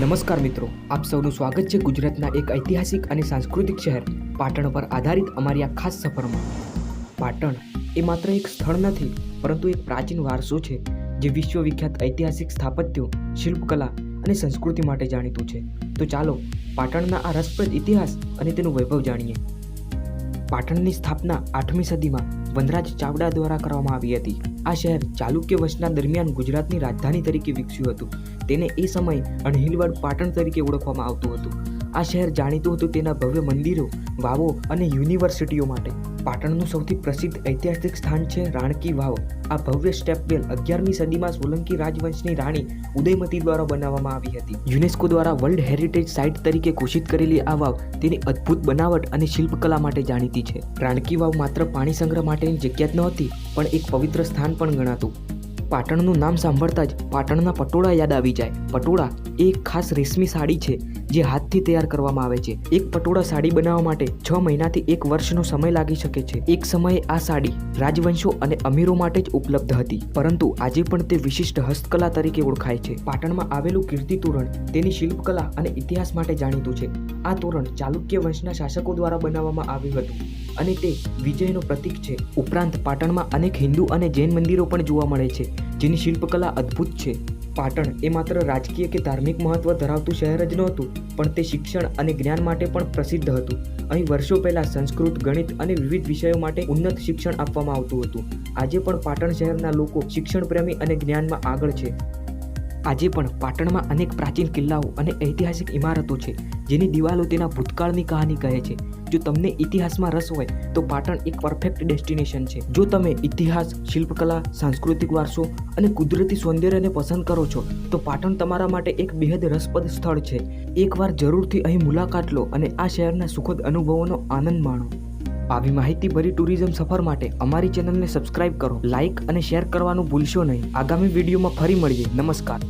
નમસ્કાર મિત્રો, આપ સૌનું સ્વાગત છે ગુજરાતના એક ઐતિહાસિક અને સાંસ્કૃતિક શહેર, પાટણ પર આધારિત અમારી આ ખાસ સફરમાં. પાટણ એ માત્ર એક સ્થળ નથી, પરંતુ એક પ્રાચીન વારસો છે, જે વિશ્વવિખ્યાત ઐતિહાસિક સ્થાપત્યો, શિલ્પકલા અને સંસ્કૃતિ માટે જાણીતું છે. તો ચાલો, પાટણના આ રસપ્રદ ઇતિહાસ અને તેનું વૈભવ જાણીએ. પાટણની સ્થાપના આઠમી સદીમાં વનરાજ ચાવડા દ્વારા કરવામાં આવી હતી. આ શહેર ચાલુક્ય વંશના દરમિયાન ગુજરાતની રાજધાની તરીકે વિકસ્યું હતું. તેને એ સમયે અણહિલવાડ પાટણ તરીકે ઓળખવામાં આવતું હતું. આ શહેર જાણીતું હતું તેના ભવ્ય મંદિરો, વાવો અને યુનિવર્સિટીઓ માટે. પાટણનું સૌથી પ્રસિદ્ધ ઐતિહાસિક સ્થાન છે રાણકી વાવ. આ ભવ્ય સ્ટેપવેલ અગિયારમી સદીમાં સોલંકી રાજવંશની રાણી ઉદયમતી દ્વારા બનાવવામાં આવી હતી. યુનેસ્કો દ્વારા વર્લ્ડ હેરિટેજ સાઇટ તરીકે ઘોષિત કરેલી આ વાવ તેની અદ્ભુત બનાવટ અને શિલ્પકલા માટે જાણીતી છે. રાણકી વાવ માત્ર પાણી સંગ્રહ માટેની જગ્યા જ નહોતી, પણ એક પવિત્ર સ્થાન પણ ગણાતું. પાટણનું નામ સાંભળતા જ પાટણના પટોળા યાદ આવી જાય. પટોળા એક ખાસ રેશમી સાડી છે, જે હાથથી તૈયાર કરવામાં આવે છે. એક પટોળા સાડી બનાવવા માટે છ મહિનાથી એક વર્ષનો સમય લાગી શકે છે. એક સમયે આ સાડી રાજવંશો અને અમીરો માટે જ ઉપલબ્ધ હતી, પરંતુ આજે પણ તે વિશિષ્ટ હસ્તકલા તરીકે ઓળખાય છે. પાટણમાં આવેલું કીર્તિ તોરણ તેની શિલ્પકલા અને ઇતિહાસ માટે જાણીતું છે. આ તોરણ ચાલુક્ય વંશના શાસકો દ્વારા બનાવવામાં આવ્યું હતું અને તે વિજયનો પ્રતીક છે. ઉપરાંત પાટણમાં અનેક હિન્દુ અને જૈન મંદિરો પણ જોવા મળે છે, જેની શિલ્પકલા અદ્ભુત છે. પાટણ એ માત્ર રાજકીય કે ધાર્મિક મહત્વ ધરાવતું શહેર જ નહોતું, પણ તે શિક્ષણ અને જ્ઞાન માટે પણ પ્રસિદ્ધ હતું. અહીં વર્ષો પહેલાં સંસ્કૃત, ગણિત અને વિવિધ વિષયો માટે ઉન્નત શિક્ષણ આપવામાં આવતું હતું. આજે પણ પાટણ શહેરના લોકો શિક્ષણ પ્રેમી અને જ્ઞાનમાં આગળ છે. આજે પણ પાટણમાં અનેક પ્રાચીન કિલ્લાઓ અને ઐતિહાસિક ઇમારતો છે, જેની દિવાલો તેના ભૂતકાળની કહાની કહે છે. જો તમને ઇતિહાસમાં રસ હોય, તો પાટણ એક પરફેક્ટ ડેસ્ટિનેશન છે. જો તમે ઇતિહાસ, શિલ્પકલા, સાંસ્કૃતિક વારસો અને કુદરતી સૌંદર્યને પસંદ કરો છો, તો પાટણ તમારા માટે એક બેહદ રસપ્રદ સ્થળ છે. એકવાર જરૂરથી અહીં મુલાકાત લો અને આ શહેરના સુખદ અનુભવોનો આનંદ માણો. આવી માહિતીભરી ટુરિઝમ સફર માટે અમારી ચેનલને સબસ્ક્રાઇબ કરો, લાઇક અને શેર કરવાનું ભૂલશો નહીં. આગામી વિડીયોમાં ફરી મળીએ. નમસ્કાર.